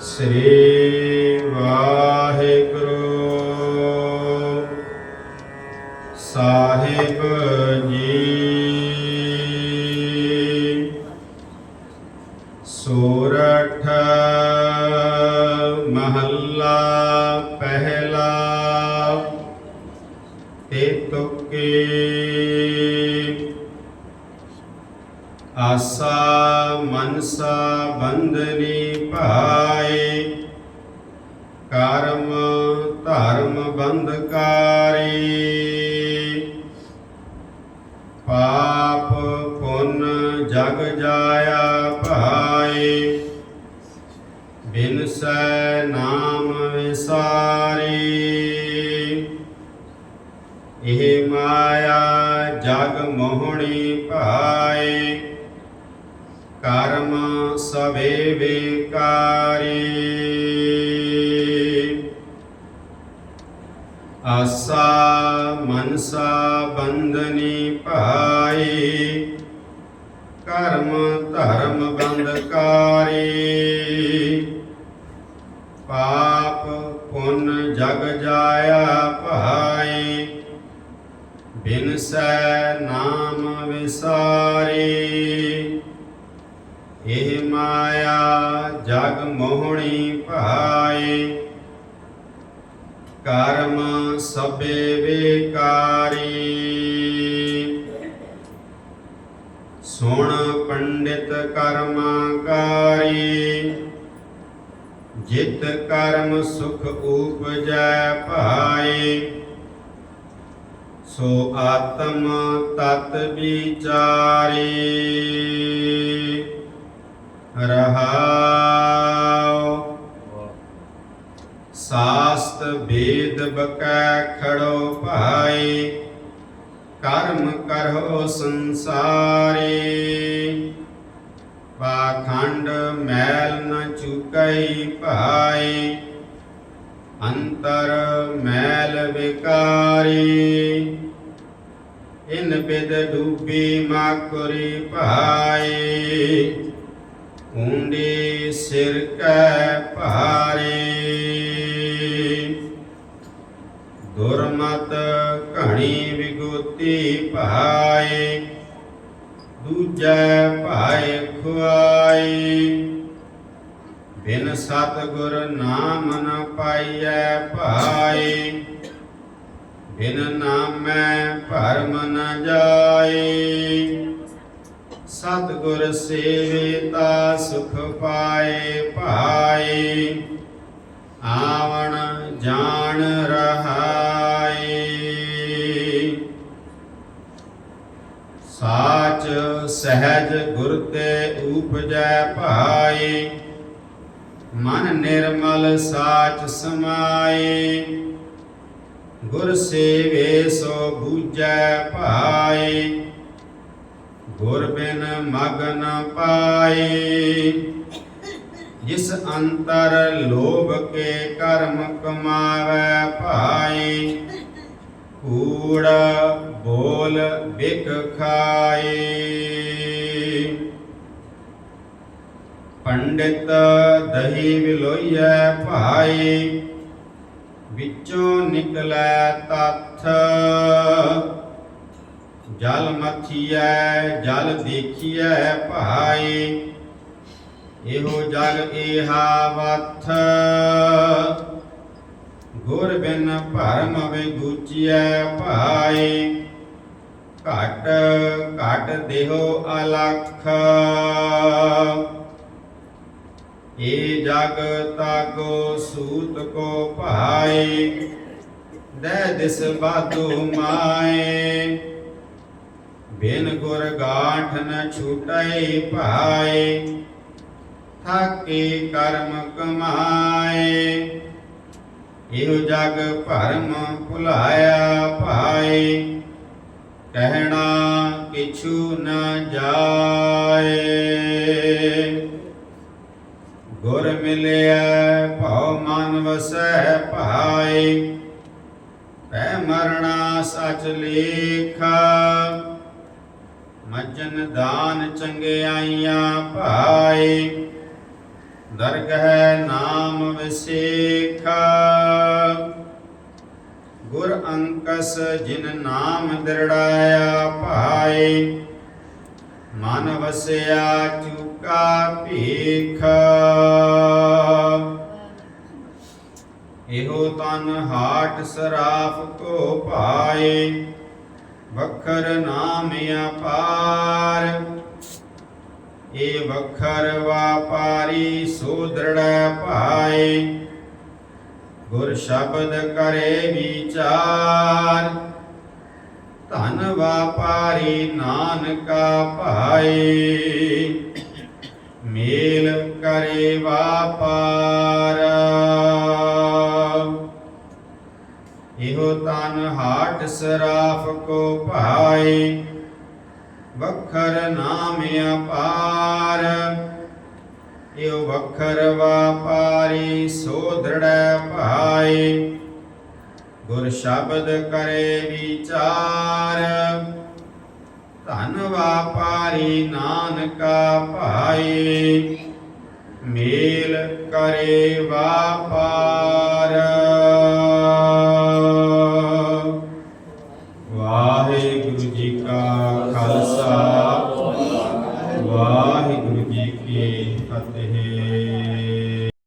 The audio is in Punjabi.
ਸ੍ਰੀ ਵਾਹਿਗੁਰੂ। ਸਾਹਿਬ ਜੀ। ਸੋਰਠ ਮਹੱਲਾ ਪਹਿਲਾ। ਤੇ ਤੁਕੇ ਆਸਾ ਮਨਸਾ ਬੰਧਨੀ ਭਾਏ। ਕਰਮ ਧਰਮ ਬੰਧਕਾਰੀ। ਪਾਪ ਪੁੰਨ ਜਗ ਜਾਇਆ ਭਾਏ। ਬਿਨਸੈ ਨਾਮ ਵਿਸਾਰੀ। ਇਹ ਮਾਇਆ ਜਗ ਮੋਹਣੀ ਭਾਏ। ਕਰਮ ਸਵੇ ਵਿਕਾਰੀ। ਆਸਾ ਮਨਸਾ ਬੰਧਨੀ ਭਾਈ, ਕਰਮ ਧਰਮ ਬੰਧਕਾਰੀ। ਪਾਪ ਪੁੰਨ ਜਗ ਜਾਇਆ ਭਾਈ, ਬਿਨਸੈ ਨਾਮ ਵਿਸਾਰੀ। ਇਹ ਮਾਇਆ, ਜਗ ਮੋਹਣੀ ਭਾਈ ਕਰਮ ਸਭੇ ਵਿਕਾਰੀ। ਸੁਣ ਪੰਡਿਤ ਕਰਮਾਕਾਰੀ। ਜਿਤ ਕਰਮ ਸੁਖ ਉਪਜੈ ਭਾਈ ਸੋ ਆਤਮ ਤਤ ਵਿਚਾਰੀ। ਰਹਾਉ। ਸਾਸਤ ਵੇਦ ਬਕੈ ਖੜੋ ਭਾਈ, ਕਰਮ ਕਰੋ ਸੰਸਾਰੀ। ਪਾਖੰਡ ਮੈਲ ਨ ਚੁਕਈ ਭਾਈ, ਅੰਤਰ ਮੈਲ ਵਿਕਾਰੀ। ਇਨ ਬਿਦ ਡੂਬੀ ਮਾਕੁਰੀ ਭਾਈ। ਉਂਡੀ ਸਿਰ ਕੈ ਭਾਰੀ। ਦੁਰਮਤ ਘਣੀ ਵਿਗੋਤੀ ਭਾਈ ਦੂਜੈ ਭਾਈ ਖੁਆਈ। ਬਿਨ ਸਤਿਗੁਰ ਨਾਮ ਨ ਪਾਈਐ ਭਾਈ, ਬਿਨ ਨਾਮੈ ਭਰਮ ਨ ਜਾਏ ਸਤਿਗੁਰ ਸੇਵਿਤਾ ਸੁਖ ਪਾਏ ਭਾਈ ਆਵਣ ਜਾਣ ਰਹਾਈ ਸਾਚ ਸਹਿਜ ਗੁਰ ਤੇ ਉਪਜੈ ਭਾਈ ਮਨ ਨਿਰਮਲ ਸਾਚ ਸਮਾਏ। ਗੁਰ ਸੇਵੇ ਸੋ ਬੂਝੈ ਭਾਈ ਗੁਰ ਬਿਨ ਮਗਨ ਪਾਈ। ਜਿਸ ਅੰਤਰ ਲੋਭ ਕੇ ਕਰਮ ਕਮਾਵੇ ਭਾਈ, ਕੂੜ ਬੋਲ ਬਿਕ ਖਾਈ। ਪੰਡਿਤ ਦਹੀ ਵਿਲੋਈਐ ਭਾਈ, ਵਿੱਚੋਂ ਨਿਕਲੈ ਤੱਥ। ਜਲ ਮਥੀਐ ਜਲ ਦੇਖੀਐ ਭਾਈ ਇਹੋ ਜਗ ਏਹਾ ਵਥ। ਗੁਰ ਬਿਨ ਭਰਮ ਵਿਗੂਚੀਐ ਭਾਈ ਘਟ ਘਟ ਦੇਹੋ ਅਲਖ। ਏ ਜਗ ਤਾਗੋ ਸੂਤ ਕੋ ਭਾਈ ਦੇ ਦਿਸ ਬਾਦੂ ਮਾਏ। ਬਿਨ ਗੁਰ ਗਾਠ ਨ ਛੂਟੈ ਭਾਈ ਥਾਕੇ ਕਰਮ ਕਮਾਏ। ਇਹੋ ਜਗ ਭਰਮ ਭੁਲਾਇਆ ਭਾਏ, ਕਹਿਣਾ ਕਿਛੂ ਨ ਜਾਏ। ਗੁਰ ਮਿਲਿਆ ਭਉ ਮਨ ਵਸੈ ਭਾਏ, ਪੈ ਮਰਣਾ ਸਚ ਲੇਖਾ। ਮਜਨ ਦਾਨ ਚੰਗਿਆਈਆਂ ਭਾਈ ਦਰਗਹਿ ਨਾਮ ਵਿਸੇਖਾ। ਗੁਰ ਅੰਕਸ ਜਿਨ ਨਾਮ ਦਿਰੜਾਇਆ ਭਾਈ ਮਨ ਵਸਿਆ ਚੁਕਾ ਭੀਖ। ਇਹੋ ਤਨ ਹਾਟ ਸਰਾਫ ਕੋ ਭਾਏ। ਵਖਰ ਨਾਮ ਅਪਾਰ। ਏ ਵਖਰ ਵਾਪਾਰੀ ਸੋ ਭਾਏ। ਗੁਰ ਸ਼ਬਦ ਕਰੇ ਵਿਚਾਰ। ਧਨ ਵਾਪਾਰੀ ਨਾਨਕਾ ਭਾਏ। ਹਾਟ ਸਰਾਫ ਕੋ ਭਾਈ ਵਖਰ ਨਾਮ ਅਪਾਰ। ਇਹੋ ਵਖਰ ਵਾਪਾਰੀ ਸੋ ਦ੍ਰਿੜੈ ਭਾਏ, ਗੁਰ ਸ਼ਬਦ ਕਰੇ ਵਿਚਾਰ। ਧਨ ਵਾਪਾਰੀ ਨਾਨਕਾ ਭਾਈ ਮੇਲ ਕਰੇ ਵਾਪਾਰ।